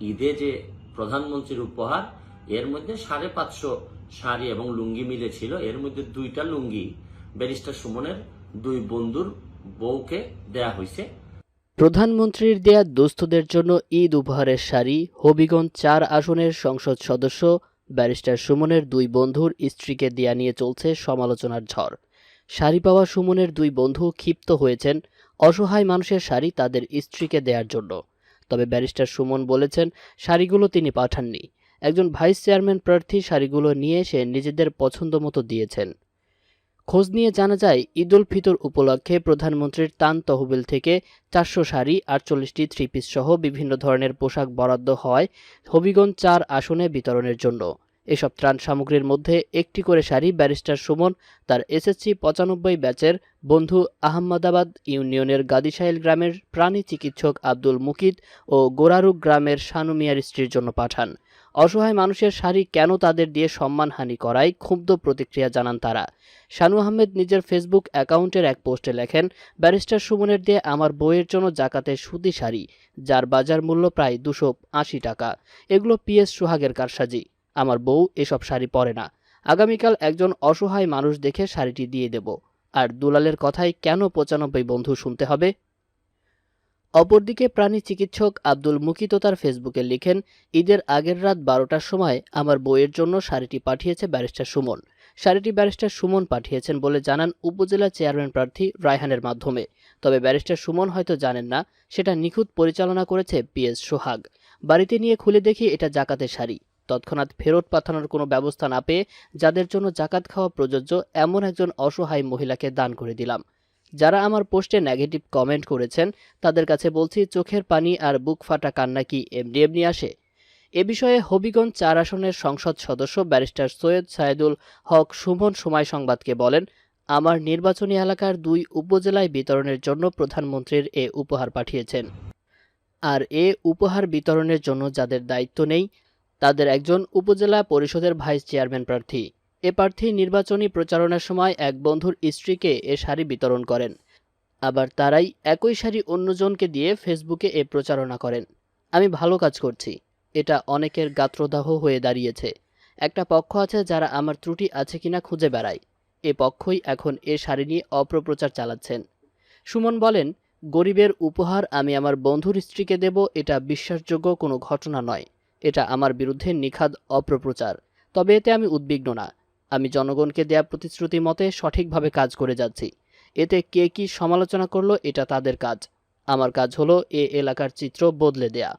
ঈদে যে প্রধানমন্ত্রীর উপহার, এর মধ্যে সাড়ে পাঁচশো শাড়ি এবং লুঙ্গি মিলে ছিল এর মধ্যে দুইটা লুঙ্গি, ব্যারিস্টার সুমনের দুই বন্ধুর বউকে দেয়া হয়েছে। প্রধানমন্ত্রীর দেয়া দুস্থদের জন্য ঈদ উপহারের শাড়ি, হবিগঞ্জ চার আসনের সংসদ সদস্য, ব্যারিস্টার সুমনের দুই বন্ধুর স্ত্রীকে দেয়া নিয়ে চলছে সমালোচনার ঝড়। শাড়ি পাওয়া সুমনের দুই বন্ধু ক্ষিপ্ত হয়েছেন, অসহায় মানুষের শাড়ি তাদের স্ত্রীকে দেওয়ার জন্য। তবে ব্যারিস্টার সুমন বলেছেন, শাড়িগুলো তিনি পাঠাননি। একজন ভাইস চেয়ারম্যান প্রার্থী শাড়িগুলো নিয়ে এসে নিজেদের পছন্দ মতো দিয়েছেন। খোঁজ নিয়ে জানা যায়, ঈদ উল ফিতর উপলক্ষে প্রধানমন্ত্রীর তান তহবিল থেকে চারশো শাড়ি, আটচল্লিশটি থ্রি পিস সহ বিভিন্ন ধরনের পোশাক বরাদ্দ হয় হবিগঞ্জ চার আসনে বিতরণের জন্য। এসব ত্রাণ সামগ্রীর মধ্যে একটি করে শাড়ি ব্যারিস্টার সুমন, তার এসএসসি পঁচানব্বই ব্যাচের বন্ধু আহমদাবাদ ইউনিয়নের গাদিসাইল গ্রামের প্রাণী চিকিৎসক আব্দুল মুকিদ ও গোরারুক গ্রামের শানু মিয়ার স্ত্রীর জন্য পাঠান। অসহায় মানুষের শাড়ি কেন তাদের দিয়ে সম্মানহানি করায় ক্ষুব্ধ প্রতিক্রিয়া জানান তারা। শানু আহমেদ নিজের ফেসবুক অ্যাকাউন্টের এক পোস্টে লেখেন, ব্যারিস্টার সুমনের দিয়ে আমার বইয়ের জন্য জাকাতে সুতি শাড়ি, যার বাজার মূল্য প্রায় দুশো আশি টাকা। এগুলো পিএস সোহাগের কারসাজি। আমার বউ এসব শাড়ি পরে না। আগামীকাল একজন অসহায় মানুষ দেখে শাড়িটি দিয়ে দেব। আর দুলালের কথাই কেন পঁচানব্বই বন্ধু শুনতে হবে? অপরদিকে প্রাণী চিকিৎসক আব্দুল মুকিত তার ফেসবুকে লিখেন, ঈদের আগের রাত বারোটার সময় আমার বইয়ের জন্য শাড়িটি পাঠিয়েছে ব্যারিস্টার সুমন। শাড়িটি ব্যারিস্টার সুমন পাঠিয়েছেন বলে জানান উপজেলা চেয়ারম্যান প্রার্থী রায়হানের মাধ্যমে। তবে ব্যারিস্টার সুমন হয়তো জানেন না, সেটা নিখুঁত পরিচালনা করেছে পিএস সোহাগ। বাড়িতে নিয়ে খুলে দেখি এটা জাকাতের শাড়ি। তৎক্ষণাৎ ফেরত পাঠানোর কোনো ব্যবস্থা না পেয়ে যাদের জন্য জাকাত খাওয়া প্রযোজ্য, এমন একজন অসহায় মহিলাকে দান করে দিলাম। যারা আমার পোস্টে নেগেটিভ কমেন্ট করেছেন, তাদের কাছে বলছি, চোখের পানি আর বুক ফাটা কান্না কি এমনি এমনি আসে? এ বিষয়ে হবিগঞ্জ চার আসনের সংসদ সদস্য ব্যারিস্টার সৈয়দ সাইদুল হক সুমন সময় সংবাদকে বলেন, আমার নির্বাচনী এলাকার দুই উপজেলায় বিতরণের জন্য প্রধানমন্ত্রীর এ উপহার পাঠিয়েছেন। আর এ উপহার বিতরণের জন্য যাদের দায়িত্ব নেই তাদের একজন উপজেলা পরিষদের ভাইস চেয়ারম্যান প্রার্থী। এ প্রার্থী নির্বাচনী প্রচারণার সময় এক বন্ধুর স্ত্রীকে এ শাড়ি বিতরণ করেন। আবার তারাই একই শাড়ি অন্যজনকে দিয়ে ফেসবুকে এ প্রচারণা করেন। আমি ভালো কাজ করছি। এটা অনেকের গাত্রদাহ হয়ে দাঁড়িয়েছে। একটা পক্ষ আছে যারা আমার ত্রুটি আছে কিনা খুঁজে বেড়ায়। এ পক্ষই এখন এ শাড়ি নিয়ে অপপ্রচার চালাচ্ছেন। সুমন বলেন, গরিবের উপহার আমি আমার বন্ধুর স্ত্রীকে দেব, এটা বিশ্বাসযোগ্য কোনো ঘটনা নয়। এটা আমার বিরুদ্ধে নিখাদ অপপ্রচার তবে এতে আমি উদ্বিগ্ন না। আমি জনগণকে দেয়া প্রতিশ্রুতি মতে সঠিকভাবে কাজ করে যাচ্ছি। এতে কে কি সমালোচনা করল এটা তাদের কাজ। আমার কাজ হলো এ এলাকার চিত্র বদলে দেয়া।